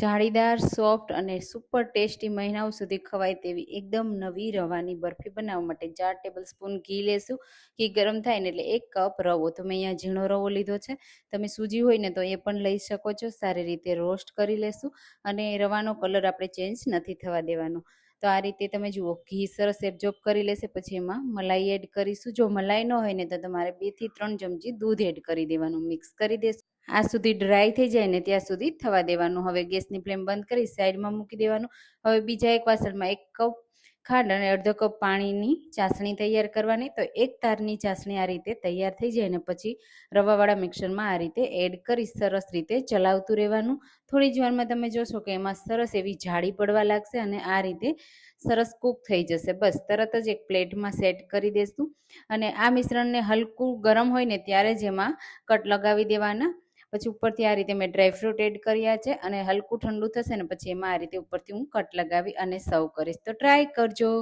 જાળીદાર, soft અને super tasty મહિનાઓ સુધી ખવાય તેવી એકદમ નવી રવાની બરફી બનાવવા માટે ચાર ટેબલ સ્પૂન ઘી લેશું. ઘી ગરમ થાય ને એટલે એક કપ રવો. તો મેં અહીંયા ઝીણો રવો લીધો છે. તમે સૂજી હોય ને તો એ પણ લઈ શકો છો. સારી રીતે રોસ્ટ કરી લેશું અને રવાનો કલર આપણે ચેન્જ નથી થવા દેવાનો. તો આ રીતે તમે જુઓ, ઘી સરસ એબ્ઝોર્બ કરી લેશે. પછી એમાં મલાઈ એડ કરીશું. જો મલાઈ ન હોય ને તો તમારે બેથી ત્રણ ચમચી દૂધ એડ કરી દેવાનું. મિક્સ કરી દેશું. આ સુધી ડ્રાય થઈ જાય ને ત્યાં સુધી થવા દેવાનું. હવે ગેસની ફ્લેમ બંધ કરી સાઈડમાં મૂકી દેવાનું. હવે બીજા એક વાસણમાં એક કપ ખાંડ અને અડધો કપ પાણીની ચાસણી તૈયાર કરવાની. તો એક તારની ચાસણી આ રીતે તૈયાર થઈ જાય ને પછી રવાવાળા મિક્સરમાં આ રીતે એડ કરી સરસ રીતે ચલાવતું રહેવાનું. થોડી જ વારમાં તમે જોશો કે એમાં સરસ એવી જાળી પડવા લાગશે અને આ રીતે સરસ કૂક થઈ જશે. બસ, તરત જ એક પ્લેટમાં સેટ કરી દેશું. અને આ મિશ્રણને હલકું ગરમ હોય ને ત્યારે જ એમાં કટ લગાવી દેવાના. પછી ઉપરથી આ રીતે મેં ડ્રાયફ્રૂટ એડ કર્યા છે અને હલકું ઠંડુ થશે ને પછી એમાં આ રીતે ઉપરથી હું કટ લગાવી અને સર્વ કરીશ. તો ટ્રાય કરજો.